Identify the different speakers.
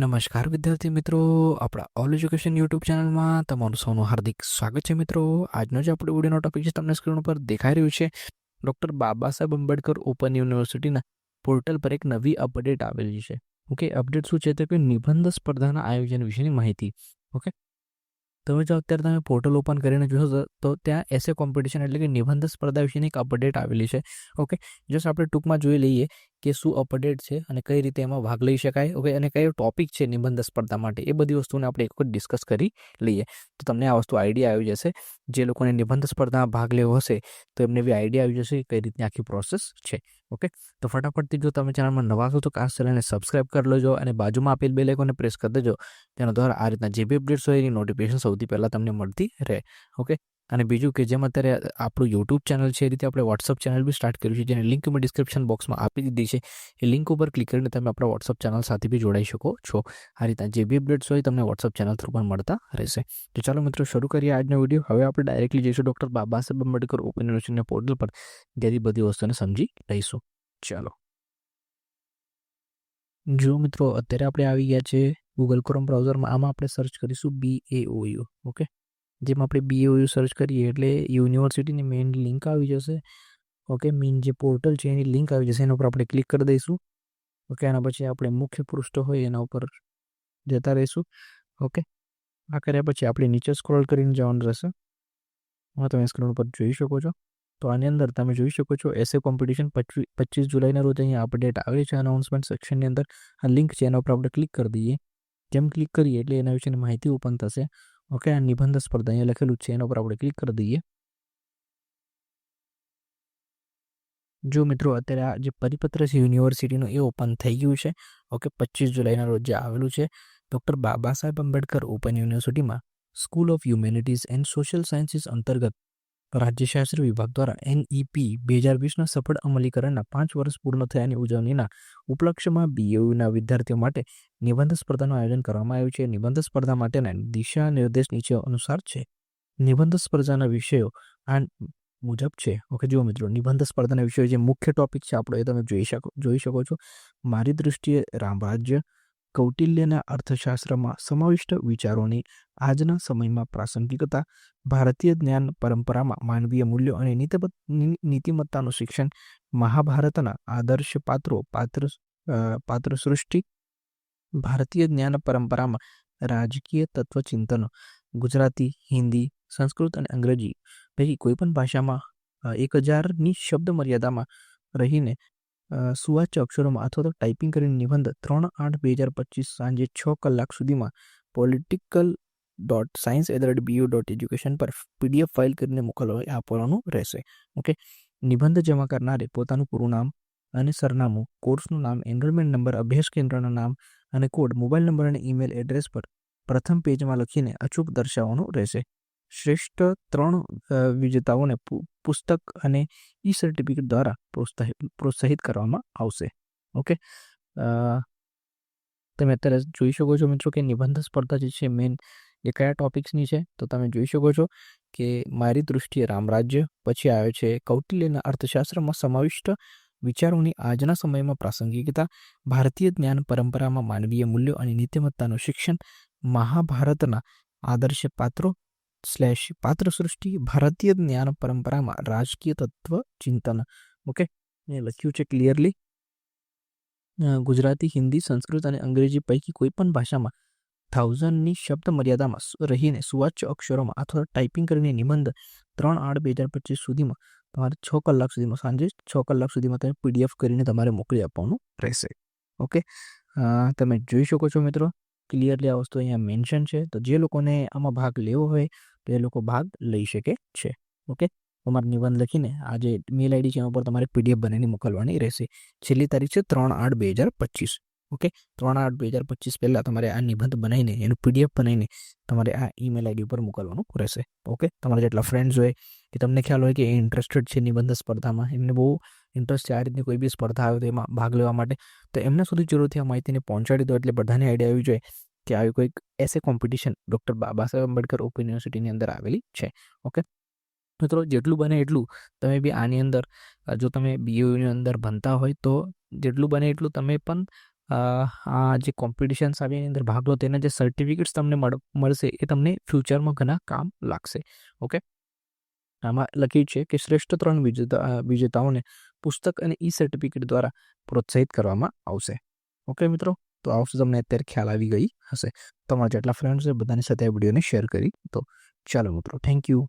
Speaker 1: નમસ્કાર વિદ્યાર્થી મિત્રો. આપણા ઓલ એજ્યુકેશન યુટ્યુબ ચેનલમાં તમારું સૌનું હાર્દિક સ્વાગત છે મિત્રો. આજનો જે આપણો વિડીયોનો ટોપિક છે તમને સ્ક્રીન ઉપર દેખાઈ રહ્યું છે ડૉક્ટર બાબા સાહેબ આંબેડકર ઓપન યુનિવર્સિટીના પોર્ટલ પર એક નવી અપડેટ આવેલી છે. ઓકે અપડેટ શું છે તો કે નિબંધ સ્પર્ધાના આયોજન વિશેની માહિતી. ઓકે તમે જો અત્યારે તમે પોર્ટલ ઓપન કરીને જોશો તો ત્યાં એસે કોમ્પિટિશન એટલે કે નિબંધ સ્પર્ધા વિશેની એક અપડેટ આવેલી છે. ઓકે જસ્ટ આપણે ટૂંકમાં જોઈ લઈએ કે શું અપડેટ છે અને કઈ રીતે એમાં ભાગ લઈ શકાય ઓકે અને કયો ટોપિક છે નિબંધ સ્પર્ધા માટે? એ બધી વસ્તુને આપણે એક વખત ડિસ્કસ કરી લઈએ. તો તમને આ વસ્તુ આઈડિયા આવી જશે. જે લોકોને નિબંધ સ્પર્ધામાં ભાગ લેવો હશે, તો એમને બી આઈડિયા આવી જશે કઈ રીતની આખી પ્રોસેસ છે ઓકે તો ફટાફટથી જો તમે ચેનલમાં નવા છો તો ખાસ ચેનલને સબસ્ક્રાઇબ કરી લેજો અને બાજુમાં આપેલ બે લેકોને પ્રેસ કરી દેજો. તેના દ્વારા આ રીતના જે બી અપડેટ્સ હોય એની નોટિફિકેશન સૌથી પહેલાં તમને મળતી રહે ઓકે અને બીજું કે જેમ અત્યારે આપણું યુટ્યુબ ચેનલ છે, એ રીતે આપણે વોટ્સઅપ ચેનલ બી સ્ટાર્ટ કર્યું છે, જેની લિંક મેં ડિસ્ક્રિપ્શન બોક્સમાં આપી દીધી છે. એ લિંક ઉપર ક્લિક કરીને તમે આપણા વોટ્સઅપ ચેનલ સાથે બી જોડાઈ શકો છો. આ રીતના જે બી અપડેટ્સ હોય તમને વોટ્સઅપ ચેનલ થ્રુ પણ મળતા રહેશે. તો ચાલો મિત્રો, શરૂ કરીએ આજનો વીડિયો હવે આપણે ડાયરેક્ટલી જઈશું ડૉક્ટર બાબા સાહેબ આંબેડકર ઓપન યુનિવર્સિટીના પોર્ટલ પર. જેથી બધી વસ્તુને સમજી લઈશું. ચાલો. જો મિત્રો, અત્યારે આપણે આવી ગયા છે ગૂગલ ક્રોમ બ્રાઉઝરમાં આમાં આપણે સર્ચ કરીશું બી એ યુ ઓકે જેમાં આપણે બી યુ સર્ચ કરીએ એટલે યુનિવર્સિટીની મેઇન લિંક આવી જશે. ઓકે મેઇન જે પોર્ટલ છે એની લિંક આવી જશે, એના ઉપર આપણે ક્લિક કરી દઈશું. ઓકે એના પછી આપણે મુખ્ય પૃષ્ઠ હોય એના ઉપર જતા રહીશું. ઓકે આ કર્યા પછી આપણે નીચે સ્ક્રોલ કરીને જવાનું રહેશે. હા, તમે સ્ક્રીન ઉપર જોઈ શકો છો. તો આની અંદર તમે જોઈ શકો છો એસે કોમ્પિટિશન પચીસ જુલાઈના રોજ અહીંયા અપડેટ આવે છે અનાઉન્સમેન્ટ સેક્શનની અંદર. આ લિંક છે એના ઉપર આપણે ક્લિક કરી દઈએ. જેમ ક્લિક કરીએ એટલે એના વિશેની માહિતી ઓપન થશે. ઓકે આ નિબંધ સ્પર્ધા અહીંયા લખેલું છે એના ઉપર આપણે ક્લિક કરી દઈએ જો મિત્રો અત્યારે આ જે પરિપત્ર છે યુનિવર્સિટીનું એ ઓપન થઈ ગયું છે ઓકે પચીસ જુલાઈના રોજ જે આવેલું છે ડૉક્ટર બાબા સાહેબ આંબેડકર ઓપન યુનિવર્સિટીમાં school of humanities and social sciences અંતર્ગત રાજ્યશાસ્ત્ર વિભાગ દ્વારા એનઈપી બે હજાર વીસના સફળ અમલીકરણના પાંચ વર્ષ પૂર્ણ થયાની ઉજવણીના ઉપલક્ષ્યમાં બીએયુના વિદ્યાર્થીઓ માટે નિબંધ સ્પર્ધાનું આયોજન કરવામાં આવ્યું છે. નિબંધ સ્પર્ધા માટેના દિશા નિર્દેશ નીચે અનુસાર છે. નિબંધ સ્પર્ધાના વિષયો આ મુજબ છે. ઓકે, જુઓ મિત્રો, નિબંધ સ્પર્ધાના વિષયો જે મુખ્ય ટોપિક છે આપણો એ તમે જોઈ શકો જોઈ શકો છો. મારી દૃષ્ટિએ રામરાજ્ય કૌટિલ્યના અર્થશાસ્ત્રમાં સમાવિષ્ટ વિચારોની આજના સમયમાં પ્રાસંગિકતા ભારતીય જ્ઞાન પરંપરામાં માનવીય મૂલ્યો અને નીતિમત્તાનું શિક્ષણ મહાભારતના આદર્શ પાત્રો, પાત્ર પાત્ર સૃષ્ટિ ભારતીય જ્ઞાન પરંપરામાં રાજકીય તત્વચિંતનો, ગુજરાતી, હિન્દી, સંસ્કૃત અને અંગ્રેજી પૈકી કોઈપણ ભાષામાં એક હજારની શબ્દ મર્યાદામાં રહીને સુવાચ્ય અક્ષરોમાં અથવા તો ટાઈપિંગ કરીને નિબંધ ત્રણ આઠ બે હજાર પચીસ સાંજે છ કલાક સુધીમાં political dot science at the BU dot education પર પીડીએફ ફાઇલ કરીને મોકલવા આપવાનું રહેશે. ઓકે નિબંધ જમા કરનારે પોતાનું પૂરું નામ અને સરનામું, કોર્સનું નામ એનરોલમેન્ટ નંબર અભ્યાસ કેન્દ્રના નામ અને કોડ મોબાઈલ નંબર અને ઈમેલ એડ્રેસ પર પ્રથમ પેજમાં લખીને અચૂક દર્શાવવાનું રહેશે. શ્રેષ્ઠ ત્રણ વિજેતાઓને પુસ્તક અને ઈ સર્ટિફિકેટ દ્વારા પ્રોત્સાહિત પ્રોત્સાહિત કરવામાં આવશે. ઓકે તમે અત્યારે જોઈ શકો છો મિત્રો કે નિબંધ સ્પર્ધા જે છે મેન એ કયા ટોપિક્સની છે? તો તમે જોઈ શકો છો કે મારી દૃષ્ટિએ રામરાજ્ય પછી આવે છે કૌટિલ્યના અર્થશાસ્ત્રમાં સમાવિષ્ટ વિચારોની આજના સમયમાં પ્રાસંગિકતા, ભારતીય જ્ઞાન પરંપરામાં માનવીય મૂલ્યો અને નીતિમત્તાનું શિક્ષણ, મહાભારતના આદર્શ પાત્રો સ્લેશ પાત્ર સૃષ્ટિ ભારતીય જ્ઞાન પરંપરામાં રાજકીય તત્વ ચિંતન. ઓકે? એ લખ્યું છે ક્લિયરલી ગુજરાતી, હિન્દી, સંસ્કૃત અને અંગ્રેજી પૈકી કોઈ પણ ભાષામાં થાઉઝન્ડની શબ્દ મર્યાદામાં રહીને સુવાચ્ય અક્ષરોમાં અથવા ટાઈપિંગ કરીને નિબંધ ત્રણ આઠ બે હજાર પચીસ સુધીમાં તમારે છ કલાક સુધીમાં, સાંજે છ કલાક સુધીમાં તમે પીડીએફ કરીને તમારે મોકલી આપવાનું રહેશે. ઓકે? તમે જોઈ શકો છો મિત્રો, ક્લિયરલી આ વસ્તુ અહીંયા મેન્શન છે. તો જે લોકોને આમાં ભાગ લેવો હોય તો એ લોકો ભાગ લઈ શકે છે. ઓકે? તમારે નિબંધ લખીને આ જે મેલ આઈડી છે એના ઉપર તમારે પીડીએફ બનાવીને મોકલવાની રહેશે. છેલ્લી તારીખ છે ત્રણ આઠ બે હજાર પચીસ. ઓકે? ત્રણ આઠ બે હજાર પચીસ પહેલાં તમારે આ નિબંધ બનાવીને, એનું પીડીએફ બનાવીને તમારે આ ઈમેલ આઈડી ઉપર મોકલવાનું રહેશે. ઓકે? તમારા જેટલા ફ્રેન્ડ્સ હોય કે તમને ખ્યાલ હોય કે એ ઇન્ટરેસ્ટેડ છે નિબંધ સ્પર્ધામાં, એમને બહુ ઇન્ટરેસ્ટ છે આ રીતની કોઈ બી સ્પર્ધા આવે તો એમાં ભાગ લેવા માટે, તો એમને સુધી જરૂરથી આ માહિતીને પહોંચાડી દો એટલે બધાને આઈડિયા આવી જોઈએ કે આવી કોઈક એસે competition doctor Baba Saheb Ambedkar open યુનિવર્સિટીની અંદર આવેલી છે. ઓકે? મિત્રો, જેટલું બને એટલું તમે બી આની અંદર, જો તમે બીયુની અંદર ભણતા હોય તો જેટલું બને એટલું તમે પણ આ જે કોમ્પિટિશન્સ આવી એની અંદર ભાગ લો તેના જે સર્ટિફિકેટ્સ તમને મળ, મળશે એ તમને ફ્યુચરમાં ઘણા કામ લાગશે. ઓકે આમાં લખ્યું છે કે શ્રેષ્ઠ ત્રણ વિજેતા વિજેતાઓને પુસ્તક અને ઈ સર્ટિફિકેટ દ્વારા પ્રોત્સાહિત કરવામાં આવશે. ઓકે મિત્રો? તો આ વસ્તુ તમને અત્યારે ખ્યાલ આવી ગઈ હશે. તમારા જેટલા ફ્રેન્ડ્સ છે બધાની સાથે આ વિડીયોને શેર કરી તો ચાલો મિત્રો થેન્ક યુ